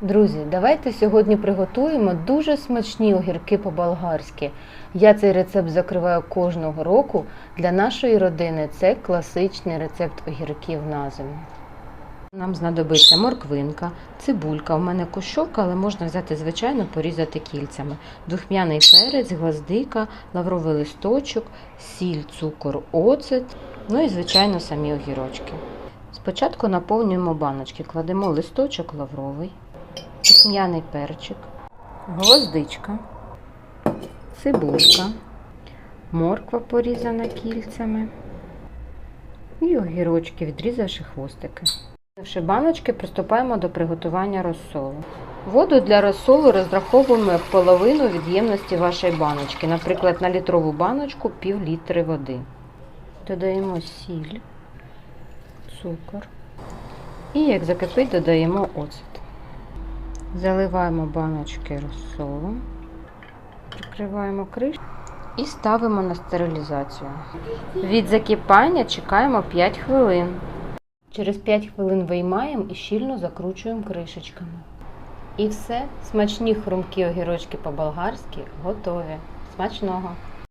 Друзі, давайте сьогодні приготуємо дуже смачні огірки по-болгарськи. Я цей рецепт закриваю кожного року. Для нашої родини це класичний рецепт огірків на зиму. Нам знадобиться морквинка, цибулька. У мене кущовка, але можна взяти звичайно порізати кільцями. Духмяний перець, гвоздика, лавровий листочок, сіль, цукор, оцет. Ну і звичайно самі огірочки. Спочатку наповнюємо баночки, кладемо листочок лавровий, духмяний перчик, гвоздичка, цибулька, морква порізана кільцями і огірочки, відрізавши хвостики. Взявши баночки, приступаємо до приготування розсолу. Воду для розсолу розраховуємо як половину від ємності вашої баночки. Наприклад, на літрову баночку пів літри води. Додаємо сіль, цукор і як закипить, додаємо оцет. Заливаємо баночки розсолом, прикриваємо кришку і ставимо на стерилізацію. Від закипання чекаємо 5 хвилин. Через 5 хвилин виймаємо і щільно закручуємо кришечками. І все, смачні хрумкі огірочки по-болгарськи готові. Смачного!